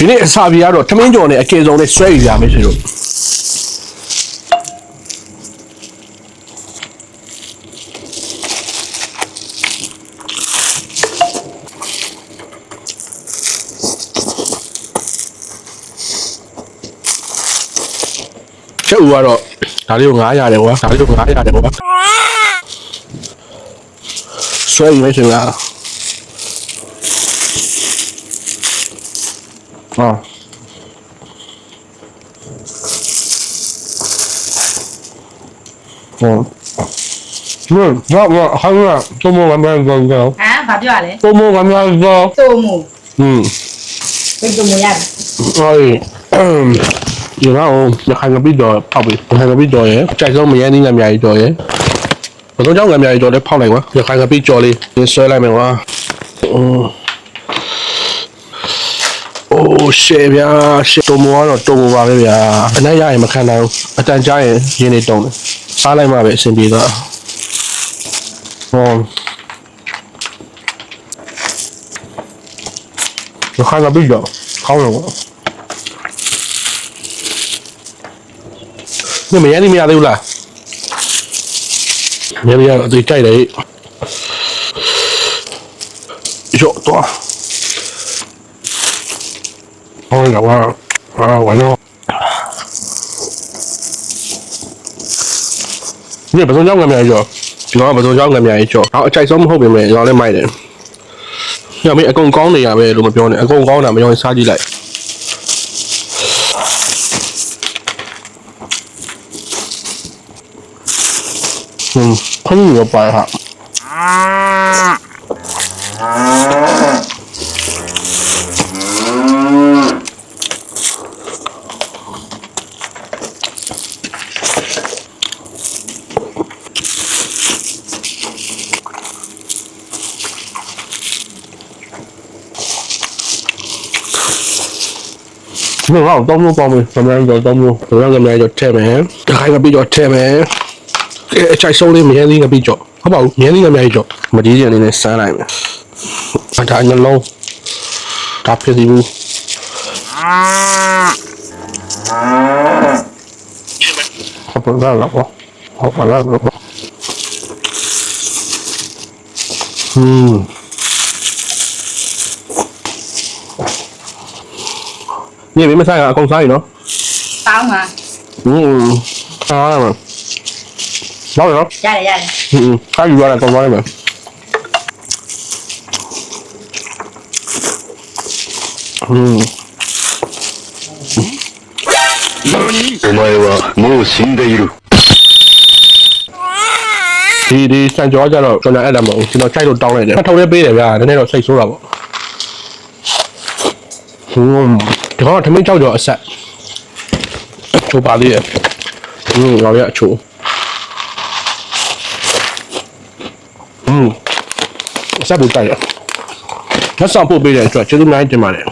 ဒီနေ့အစာပြေကတော့ထမင်းကြော်နဲ့အကယ်ဆုံးနဲ့ဆွဲယူရမယ်ရှင်တို့ချက်ဦးကတော့ဒါလေးကို900ရတယ်ကွာဒါလေးကို900ရတယ်ကွာဆွဲယူမယ်ရှင်လား ဟာဟုတ်နော်ကြောက်ဟာဟာတုံးမောကမ်းမ်းကြောက်ကြောက်ဟမ်ဘာပြောရလဲတုံးမောကမ်းမ်းကြောက်တုံးမောဟွန်းဘယ်တုံးမေရလဲအေးဒီတော့ရခိုင်ကပိတော့ဖောက်ပြီရခိုင်ကပိတော့ရအကြိုက်ဆုံးမယန်းနည်းငါများကြီးတော့ရဘုံကြောင့်ငါများကြီးတော့လည်းဖောက်လိုက်ကွာရခိုင်ကပိကြော်လေးဆွဲလိုက်မယ်ကွာအင်း အိုးရှယ်ဗျာရှယ်တုံမောကတော့တုံမောပါပဲဗျာအနက်ရရင်မခံနိုင်ဘူးအတန်ကြာရင်ရင်းနေတုံတယ်စားလိုက်မှပဲအဆင်ပြေသွားဟောရခိုင်ကပြီးတော့ခေါင်းလုံးနေမရနေမရသေးဘူးလားမရရအသေးကြိုက်တယ်ရော့တော့ ဟောလာဝါဟာဝါနောဒီဘယ်ဆုံးကြောင်းငမြရောဒီတော့ဘယ်ဆုံးကြောင်းငမြရောတော့အကြိုက်ဆုံးမဟုတ်ပြင်မဲ့ရောလည်းမိုက်တယ်ညမင်းအကုန်ကောင်းနေရပဲလို့မပြော နဲ့အကုန်ကောင်းတာမရောစားကြည့်လိုက်ဟွန်းခင်းရပါဟာမင်းကတော့တောင်းလို့ကောင်းပြီ။ဗမာကျော်တောင်းလို့ဗမာကများကျော်ထဲမယ်။တခိုင်ကပြီးကျော်ထဲမယ်။အဲအချိုက်ဆုံးလေးမြင်းလေးကပြီးကျော်။ဟုတ်ပါဘူး။မြင်းလေးကများကျော်။မကြီးကျန်လေးနဲ့စမ်းလိုက်မယ်။အတားနှလုံးဒါဖြစ်စီဘူး။ဟုတ်ပါလားလား။ဟုတ်ပါလားလား။ဟွန်း ညမင်းမဆိုင်ကအကုန်စားရင်နော် တောင်းမှာ อืมอ่ามาလောက်ရော ရတယ်ရတယ် อืมခါယူရတာကောင်းသွားတယ်မယ်อืม お前はもう死んでいる。 ဒီဒီစံကြောကြတော့ကျွန်တော်အဲ့ဒါမဟုတ်ကျွန်တော်ကြိုက်လို့တောင်းလိုက်တယ်ထောက်လေးပေးတယ်ဗျာနည်းနည်းတော့စိတ်ဆိုးတာပေါ့ဟွန်း ဒီကောင်ကထမင်းကြောက်ကြောအဆက်အချိုးပါသေးတယ်อืมရောရအချိုးอืมအဆက်ပူတိုက်ရလက်ဆောင်ပို့ပေးတဲ့အတွက်ကျေးဇူးများတင်ပါတယ်